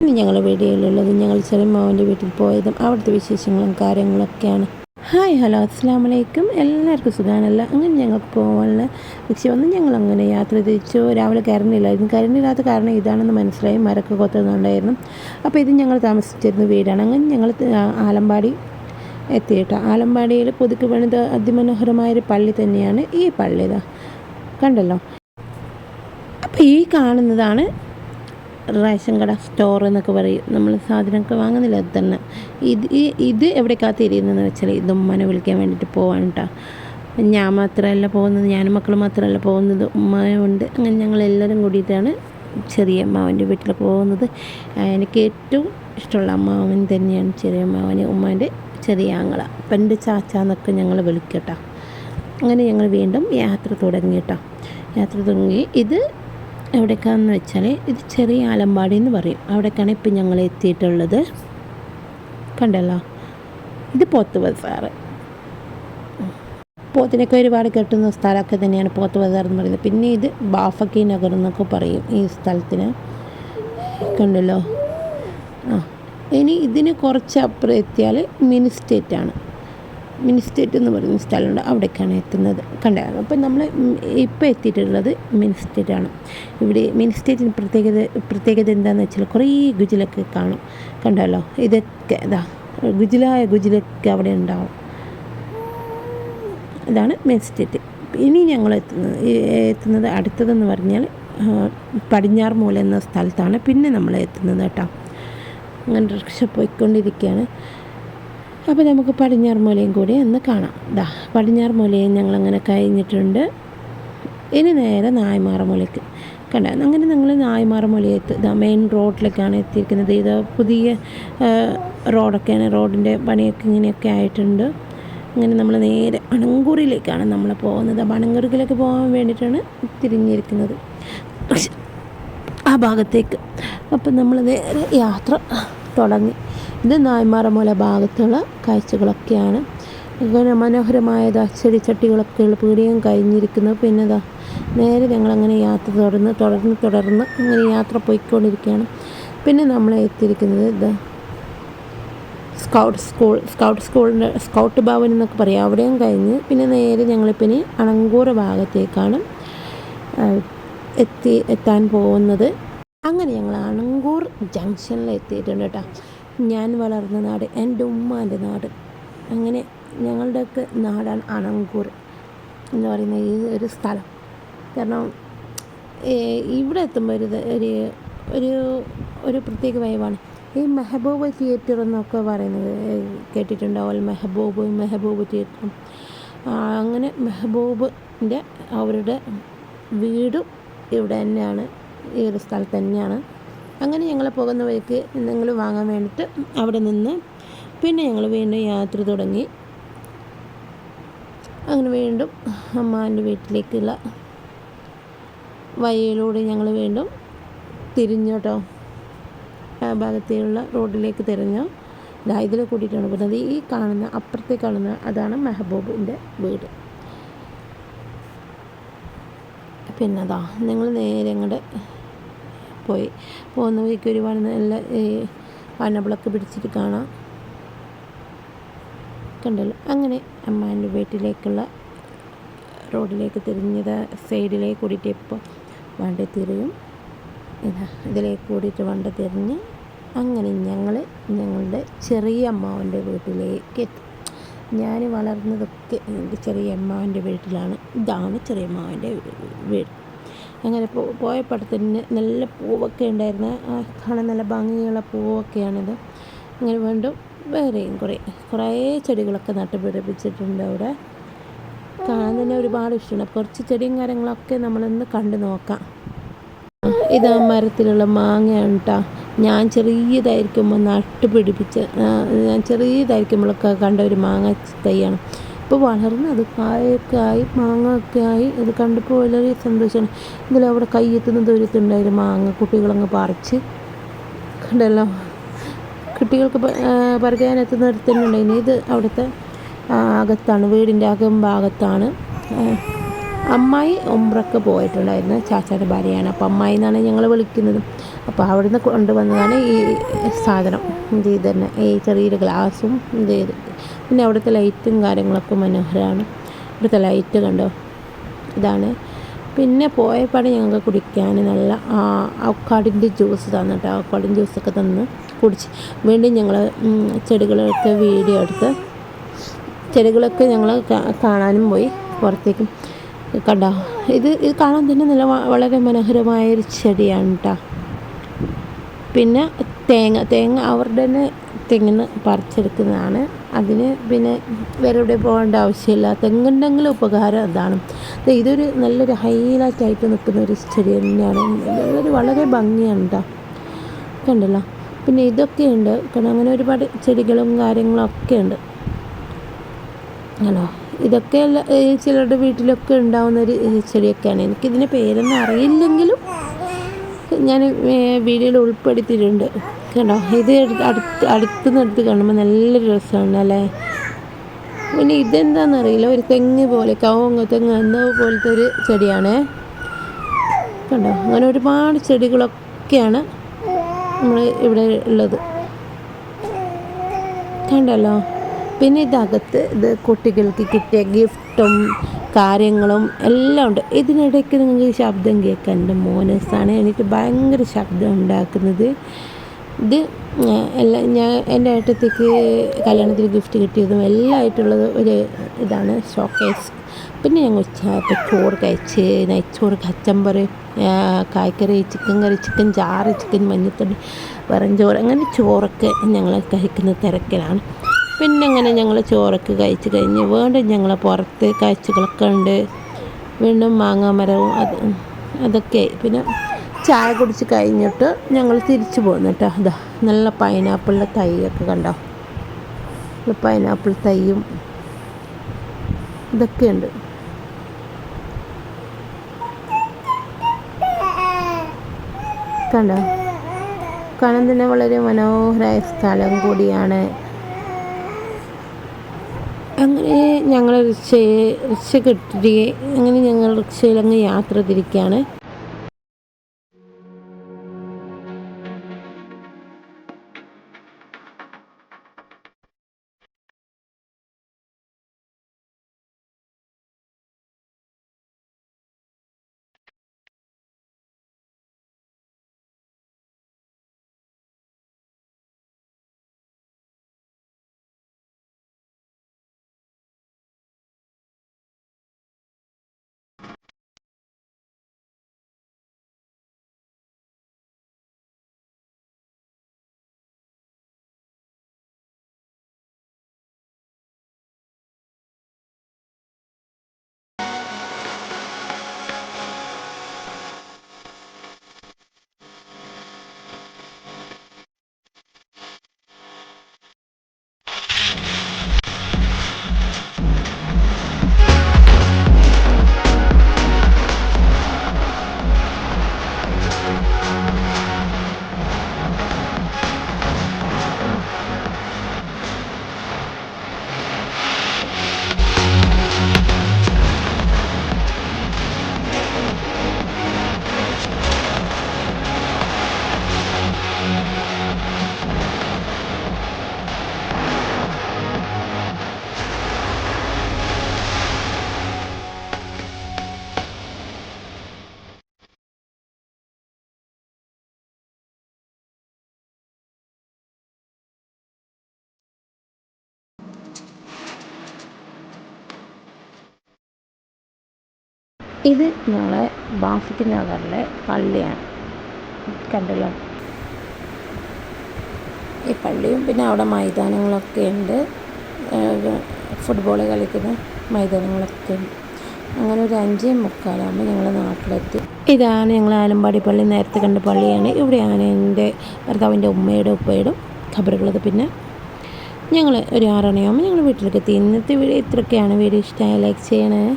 ഇന്ന് ഞങ്ങളുടെ വീഡിയോയിലുള്ളത് ഞങ്ങൾ ചെറിയമ്മാവന്റെ വീട്ടിൽ പോയതും അവിടുത്തെ വിശേഷങ്ങളും കാര്യങ്ങളൊക്കെയാണ്. ഹായ് ഹലോ അസ്സാം വലൈക്കും എല്ലാവർക്കും സുഖമാണല്ല അങ്ങനെ ഞങ്ങൾക്ക് പോകാനുള്ള പക്ഷേ ഒന്നും ഞങ്ങൾ അങ്ങനെ യാത്ര തിരിച്ചു രാവിലെ കരണ്ടില്ലായിരുന്നു കരണ്ടില്ലാത്ത കാരണം ഇതാണെന്ന് മനസ്സിലായി. മരക്ക് കൊത്തുന്നുണ്ടായിരുന്നു. അപ്പോൾ ഇത് ഞങ്ങൾ താമസിച്ചിരുന്ന വീടാണ്. അങ്ങനെ ഞങ്ങൾ ആലമ്പാടി എത്തിയിട്ട്? ആലമ്പാടിയിൽ പുതുക്കി പണിത അതിമനോഹരമായൊരു പള്ളി തന്നെയാണ് ഈ പള്ളി കണ്ടല്ലോ? അപ്പോൾ ഈ കാണുന്നതാണ് റേഷൻ കട സ്റ്റോർ എന്നൊക്കെ പറയും. നമ്മൾ സാധനമൊക്കെ വാങ്ങുന്നില്ല അത് തന്നെ. ഇത് ഇത് എവിടേക്കാ തിരിയുന്നതെന്ന് വെച്ചാൽ ഇത് ഉമ്മനെ വിളിക്കാൻ വേണ്ടിയിട്ട് പോവാണ് കേട്ടോ ഞാൻ മാത്രമല്ല പോകുന്നത് ഞാനും മക്കൾ മാത്രമല്ല പോകുന്നത്. ഉമ്മയുണ്ട് അങ്ങനെ ഞങ്ങൾ എല്ലാവരും കൂടിയിട്ടാണ് ചെറിയ അമ്മാവന്റെ വീട്ടിൽ പോകുന്നത്. എനിക്ക് ഏറ്റവും ഇഷ്ടമുള്ള അമ്മാവൻ തന്നെയാണ് ചെറിയ അമ്മാവന് ഉമ്മാന്റെ ചെറിയ ആങ്ങള. എന്റെ ചാച്ച എന്നൊക്കെ ഞങ്ങൾ വിളിക്കട്ടോ. അങ്ങനെ ഞങ്ങൾ വീണ്ടും യാത്ര തുടങ്ങി കേട്ടോ യാത്ര തുടങ്ങി. ഇത് എവിടേക്കാന്ന് വെച്ചാൽ ഇത് ചെറിയ ആലമ്പാടി എന്ന് പറയും. അവിടേക്കാണ് ഇപ്പം ഞങ്ങൾ എത്തിയിട്ടുള്ളത്. കണ്ടല്ലോ? ഇത് പോത്ത് ബസാറ് പോത്തിനൊക്കെ ഒരുപാട് കെട്ടുന്ന സ്ഥലമൊക്കെ തന്നെയാണ് പോത്ത് ബസാർ എന്ന് പറയുന്നത്. പിന്നെ ഇത് ബാഫക്കി നഗർ എന്നൊക്കെ പറയും ഈ സ്ഥലത്തിന്. കണ്ടല്ലോ? ആ. ഇനി ഇതിന് കുറച്ച് അപ്പുറം എത്തിയാൽ മിനി സ്റ്റേറ്റാണ് മിനി സ്റ്റേറ്റ് എന്ന് പറയുന്ന സ്ഥലമുണ്ട്. അവിടേക്കാണ് എത്തുന്നത്. കണ്ട? അപ്പം നമ്മൾ ഇപ്പോൾ എത്തിയിട്ടുള്ളത് മിനി ആണ് ഇവിടെ മിനി സ്റ്റേറ്റിന് പ്രത്യേകത പ്രത്യേകത എന്താണെന്ന് വെച്ചാൽ കുറേ ഗുജിലൊക്കെ കാണും. കണ്ടല്ലോ ഇതൊക്കെ ഇതാ ഗുജിലായ ഗുജിലൊക്കെ അവിടെ ഉണ്ടാവും. ഇതാണ് മിനിസ്റ്റേറ്റ്. ഇനി ഞങ്ങൾ എത്തുന്നത് എത്തുന്നത് അടുത്തതെന്ന് പറഞ്ഞാൽ പടിഞ്ഞാറ് മൂല എന്ന സ്ഥലത്താണ്. പിന്നെ നമ്മൾ എത്തുന്നത് കേട്ടോ. അങ്ങനെ റിക്ഷ പോയിക്കൊണ്ടിരിക്കുകയാണ്. അപ്പോൾ നമുക്ക് പടിഞ്ഞാറ് മൂലയും കൂടി ഒന്ന് കാണാം. ദാ പടിഞ്ഞാറ് മൂലയും ഞങ്ങളങ്ങനെ കഴിഞ്ഞിട്ടുണ്ട്. ഇനി നേരെ നായ്മാറ മൂലയ്ക്ക്. കണ്ട? അങ്ങനെ ഞങ്ങൾ നായ്മാറ മൂലയെത്ത് ദാ മെയിൻ റോഡിലേക്കാണ് എത്തിയിരിക്കുന്നത്. ഇത് പുതിയ റോഡൊക്കെയാണ്. റോഡിന്റെ പണിയൊക്കെ ഇങ്ങനെയൊക്കെ ആയിട്ടുണ്ട്. അങ്ങനെ നമ്മൾ നേരെ അണങ്കൂറിലേക്കാണ് നമ്മൾ പോകുന്നത്. അപ്പോൾ പോകാൻ വേണ്ടിയിട്ടാണ് തിരിഞ്ഞിരിക്കുന്നത്. ആ ഭാഗത്തേക്ക്. അപ്പം നമ്മൾ നേരെ യാത്ര തുടങ്ങി. ഇത് നായ്മാറമൂല ഭാഗത്തുള്ള കാഴ്ചകളൊക്കെയാണ്. അങ്ങനെ മനോഹരമായത് ഉള്ള പീടിയും കഴിഞ്ഞിരിക്കുന്നു. പിന്നെ ഇതാ നേരെ ഞങ്ങളങ്ങനെ യാത്ര തുടർന്ന് തുടർന്ന് തുടർന്ന് അങ്ങനെ യാത്ര പോയിക്കൊണ്ടിരിക്കുകയാണ്. പിന്നെ നമ്മൾ എത്തിയിരിക്കുന്നത് ഇത് സ്കൗട്ട് സ്കൂൾ സ്കൗട്ട് സ്കൂളിന്റെ സ്കൗട്ട് ഭവൻ എന്നൊക്കെ പറയാം. അവിടെയും കഴിഞ്ഞ് പിന്നെ നേരെ ഞങ്ങളിപ്പിനി അണങ്കൂർ ഭാഗത്തേക്കാണ് എത്തി എത്താൻ പോകുന്നത്. അങ്ങനെ ഞങ്ങൾ അണങ്കൂർ ജംഗ്ഷനിൽ എത്തിയിട്ടുണ്ട് കേട്ടോ. ഞാൻ വളർന്ന നാട് എന്റെ ഉമ്മാന്റെ നാട്. അങ്ങനെ ഞങ്ങളുടെയൊക്കെ നാടാണ് അണങ്കൂർ എന്ന് പറയുന്ന ഈ ഒരു സ്ഥലം. കാരണം ഇവിടെ എത്തുമ്പോൾ ഒരു ഒരു ഒരു ഒരു പ്രത്യേക വയവാണ് ഈ മെഹബൂബ് തിയേറ്റർ എന്നൊക്കെ പറയുന്നത് കേട്ടിട്ടുണ്ടാവും മെഹബൂബ് മെഹബൂബ് തിയേറ്റർ. അങ്ങനെ മെഹബൂബിന്റെ അവരുടെ വീടും ഇവിടെ തന്നെയാണ് ഈ ഒരു സ്ഥലത്ത് തന്നെയാണ്. അങ്ങനെ ഞങ്ങൾ പോകുന്ന വഴിക്ക് എന്തെങ്കിലും വാങ്ങാൻ വേണ്ടിയിട്ട് അവിടെ നിന്ന് പിന്നെ ഞങ്ങൾ വീണ്ടും യാത്ര തുടങ്ങി. അങ്ങനെ വീണ്ടും അമ്മാന്റെ വീട്ടിലേക്കുള്ള വഴിയിലൂടെ ഞങ്ങൾ വീണ്ടും തിരിഞ്ഞു ആ ഭാഗത്തേക്കുള്ള റോഡിലേക്ക് തിരിഞ്ഞു ഇതാ ഇതിൽ കൂട്ടിയിട്ടാണ് പോകുന്നത്. ഈ കാണുന്ന അപ്പുറത്തെ കാണുന്ന അതാണ് മെഹബൂബിന്റെ വീട്. പിന്നെ അതാ നിങ്ങൾ നേരെ അങ്ങോട്ട് പോയി. പോകുന്ന വഴിക്ക് ഒരു വന നല്ല ഈ വനവിളക്ക് പിടിച്ചിട്ട് കാണാം. കണ്ടല്ലോ? അങ്ങനെ അമ്മാന്റെ വീട്ടിലേക്കുള്ള റോഡിലേക്ക് തിരിഞ്ഞത് സൈഡിലേക്ക് കൂടിയിട്ട് ഇപ്പോൾ വണ്ടി തിരിയും. ഇതാ ഇതിലേക്ക് കൂടിയിട്ട് വണ്ടി തിരിഞ്ഞ് അങ്ങനെ ഞങ്ങൾ ഞങ്ങളുടെ ചെറിയ അമ്മാവന്റെ വീട്ടിലേക്ക് എത്തി. ഞാൻ വളർന്നതൊക്കെ ചെറിയ അമ്മാവന്റെ വീട്ടിലാണ്. ഇതാണ് ചെറിയ അമ്മാവന്റെ വീട്. അങ്ങനെ പോ പോയപ്പോഴത്തിന് നല്ല പൂവൊക്കെ ഉണ്ടായിരുന്നു. കാണാൻ നല്ല ഭംഗിയുള്ള പൂവൊക്കെയാണിത്. അങ്ങനെ വീണ്ടും വേറെയും കുറേ കുറേ ചെടികളൊക്കെ നട്ടുപിടിപ്പിച്ചിട്ടുണ്ട് അവിടെ. കാണാൻ തന്നെ ഒരുപാട് ഇഷ്ടമാണ്. കുറച്ച് ചെടിയും കാര്യങ്ങളൊക്കെ നമ്മളൊന്ന് കണ്ടു നോക്കാം. ഇതാ മരത്തിലുള്ള മാങ്ങയാണ് കേട്ടോ ഞാൻ ചെറിയതായിരിക്കുമ്പോൾ നട്ടുപിടിപ്പിച്ച് ഞാൻ ചെറിയതായിരിക്കുമ്പോഴൊക്കെ കണ്ട ഒരു മാങ്ങ തൈയാണ്. ഇപ്പോൾ വളർന്ന് അത് കായൊക്കെ ആയി മാങ്ങ ഒക്കെ ആയി. അത് കണ്ടപ്പോൾ വളരെ സന്തോഷമാണ്. ഇതിൽ അവിടെ കയ്യെത്തുന്ന ദൂരത്തുണ്ടായിരുന്നു മാങ്ങ കുട്ടികളങ്ങ് പറിച്ച്. കണ്ടല്ലോ. കുട്ടികൾക്ക് പറിക്കാൻ എത്തുന്നിടത്ത് ഇത് അവിടുത്തെ അകത്താണ് വീടിന്റെ അകം ഭാഗത്താണ്. അമ്മായി ഒമ്പ്രൊക്കെ പോയിട്ടുണ്ടായിരുന്നു. ചാച്ചാന്റെ ഭാര്യയാണ്. അപ്പോൾ അമ്മായി എന്നാണ് ഞങ്ങൾ വിളിക്കുന്നത്. അപ്പോൾ അവിടുന്ന് കൊണ്ടുവന്നതാണ് ഈ സാധനം. ഇത് തന്നെ ഈ ചെറിയൊരു ഗ്ലാസും ഇത് ഇത്. പിന്നെ അവിടുത്തെ ലൈറ്റും കാര്യങ്ങളൊക്കെ മനോഹരമാണ് ഇവിടുത്തെ ലൈറ്റ് കണ്ടോ? ഇതാണ്. പിന്നെ പോയപാട് ഞങ്ങൾക്ക് കുടിക്കാൻ നല്ല അവക്കാടിന്റെ ജ്യൂസ് തന്നിട്ട് അവക്കാടിന്റെ ജ്യൂസൊക്കെ തന്ന് കുടിച്ച്. വീണ്ടും ഞങ്ങൾ ചെടികളൊക്കെ വീഡിയോ എടുത്ത് ചെടികളൊക്കെ ഞങ്ങൾ കാണാനും പോയി പുറത്തേക്കും. കണ്ടോ? ഇത് ഇത് കാണാൻ തന്നെ നല്ല വളരെ മനോഹരമായ ഒരു ചെടിയാണ് കേട്ടോ പിന്നെ തേങ്ങ തേങ്ങ അവരുടെ തന്നെ തെങ്ങിന്ന് പറിച്ചെടുക്കുന്നതാണ്. അതിന് പിന്നെ വേറെ എവിടെ പോകേണ്ട ആവശ്യമില്ല തെങ്ങുണ്ടെങ്കിലും ഉപകാരം അതാണ്. ഇതൊരു നല്ലൊരു ഹൈലൈറ്റ് ആയിട്ട് നിൽക്കുന്ന ഒരു ചെടി തന്നെയാണ്. നല്ലൊരു വളരെ ഭംഗിയാണ് കേട്ടോ കണ്ടല്ലോ? പിന്നെ ഇതൊക്കെയുണ്ട് കാരണം അങ്ങനെ ഒരുപാട് ചെടികളും കാര്യങ്ങളും ഒക്കെ ഉണ്ട്. ആണോ? ഇതൊക്കെ ചിലരുടെ വീട്ടിലൊക്കെ ഉണ്ടാവുന്ന ഒരു ചെടിയൊക്കെയാണ്. എനിക്കിതിന്റെ പേരൊന്നും അറിയില്ലെങ്കിലും ഞാൻ വീഡിയോയിൽ ഉൾപ്പെടുത്തിയിട്ടുണ്ട്. കണ്ടോ ഇത് അടുത്ത് എടുത്ത് കാണുമ്പോൾ നല്ല രസമാണ് അല്ലേ പിന്നെ ഇതെന്താണെന്നറിയില്ല ഒരു തെങ്ങ് പോലെ കവങ്ങ തെങ്ങ് എന്തോ പോലത്തെ ഒരു ചെടിയാണ്. കണ്ടോ? അങ്ങനെ ഒരുപാട് ചെടികളൊക്കെയാണ് നമ്മൾ ഇവിടെ ഉള്ളത്. കണ്ടല്ലോ? പിന്നെ ഇതകത്ത് ഇത് കുട്ടികൾക്ക് കിട്ടിയ ഗിഫ്റ്റും കാര്യങ്ങളും എല്ലാം ഉണ്ട്. ഇതിനിടയ്ക്ക് നിങ്ങൾക്ക് ശബ്ദം കേൾക്കാൻ എന്റെ മോനസാണ് എനിക്ക് ഭയങ്കര ശബ്ദം ഉണ്ടാക്കുന്നത്. ഇത് എല്ലാ ഞാൻ എന്റെ ഏട്ടത്തേക്ക് കല്യാണത്തിന് ഗിഫ്റ്റ് കിട്ടിയതും എല്ലാം ആയിട്ടുള്ളത് ഒരു ഇതാണ് ഷോക്കേസ് പിന്നെ ഞങ്ങൾ ഉച്ചയപ്പോൾ ചോറ് കഴിച്ച് നെയ്ച്ചോറ് കച്ചമ്പറ് കായ്ക്കറി ചിക്കൻ കറി ചിക്കൻ ചാറ് ചിക്കൻ മഞ്ഞത്തടി വെറും ചോറ് അങ്ങനെ ചോറൊക്കെ ഞങ്ങൾ കഴിക്കുന്ന തിരക്കിലാണ്. പിന്നെ അങ്ങനെ ഞങ്ങൾ ചോറൊക്കെ കഴിച്ച് കഴിഞ്ഞ് വീണ്ടും ഞങ്ങൾ പുറത്ത് കാഴ്ചകളൊക്കെ ഉണ്ട്. വീണ്ടും മാങ്ങാമരവും അത് അതൊക്കെ പിന്നെ ചായ കുടിച്ച് കഴിഞ്ഞിട്ട് ഞങ്ങൾ തിരിച്ചു പോകുന്നു കേട്ടോ. അതാ നല്ല പൈനാപ്പിളിന്റെ തൈയൊക്കെ കണ്ടോ? പൈനാപ്പിൾ തൈയും ഇതൊക്കെയുണ്ട്. കണ്ടോ? കാണാൻ തന്നെ വളരെ മനോഹരമായ സ്ഥലം കൂടിയാണ്. അങ്ങനെ ഞങ്ങൾ റിക്ഷയെ റിക്ഷ കെട്ടി അങ്ങനെ ഞങ്ങൾ റിക്ഷയിൽ അങ്ങ് യാത്ര തിരിക്കുകയാണ്. ഇത് ഞങ്ങളെ ബാഫിക്ക് നഗറിലെ പള്ളിയാണ്. കണ്ടല്ലോ? ഈ പള്ളിയും പിന്നെ അവിടെ മൈതാനങ്ങളൊക്കെ ഉണ്ട്. ഫുട്ബോൾ കളിക്കുന്ന മൈതാനങ്ങളൊക്കെ ഉണ്ട്. അങ്ങനെ ഒരു അഞ്ചേ മുക്കാലാകുമ്പോൾ ഞങ്ങൾ നാട്ടിലെത്തി. ഇതാണ് ഞങ്ങൾ ആലമ്പാടി പള്ളി. നേരത്തെ കണ്ട പള്ളിയാണ്. ഇവിടെയാണ് എന്റെ ഭർത്താവിന്റെ ഉമ്മയുടെ ഉപ്പയുടെ ഖബറുള്ളത് പിന്നെ ഞങ്ങൾ ഒരു ആറണിയാകുമ്പോൾ ഞങ്ങൾ വീട്ടിലേക്ക് എത്തി. ഇന്നത്തെ വീഡിയോ ഇത്രയൊക്കെയാണ്. വീഡിയോ ഇഷ്ടമായ ലൈക്ക് ചെയ്യണേ.